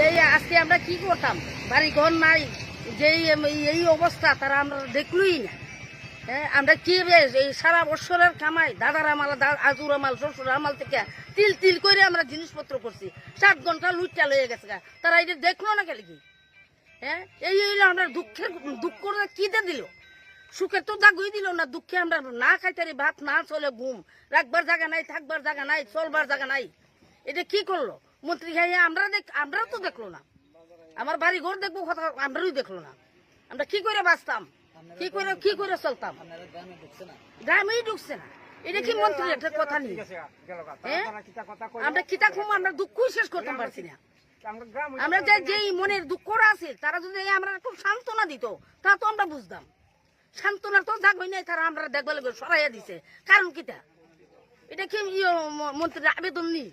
এই আজকে আমরা কি করতাম? বাড়ি ঘর নাই এম- এই অবস্থা, তারা আমরা দেখলই না। হ্যাঁ আমরা কি এই সারা বছরের কামাই, দাদার আমাল আজুর আমাল শ্বশুর আমাল থেকে তিল তিল করে আমরা জিনিসপত্র করছি। সাত ঘণ্টা লুটটা লয়ে গেছে গা। তারা এটা দেখল না কেন কি? হ্যাঁ এই হইল আমরা দুঃখের দুঃখ কিতে দিল? সুখের তো দাগুই দিল না, দুঃখে আমরা না খাইতারি ভাত না চলে, ঘুম। রাখবার জায়গা নাই, থাকবার জায়গা নাই, চলবার জায়গা নাই। এটা কি করল? মন্ত্রী খাইয়া আমরা দেখ আমরাও তো দেখল না। আমার বাড়ি ঘর দেখব, কথা আমরাই দেখল না। আমরা কি করে বাঁচতাম? কি করে কি করে চলতাম? গ্রামেই ঢুকছে না। এটা কি মন্ত্রী একটা কথা নেই? হ্যাঁ? আমরা কিতা খুব আমরা দুঃখই শেষ করতে পারছি না। আমরা যে যেই মনের দুঃখরা আছে, তারা যদি আমরা একটু সান্ত্বনা দিত, তা তো আমরা বুঝতাম। সান্ত্বনা তো থাকবে নাই, তারা আমরা দেখবে লাগবে সরাইয়া দিছে। কারণ কিটা এটা কি মন্ত্রীর আবেদন নেই?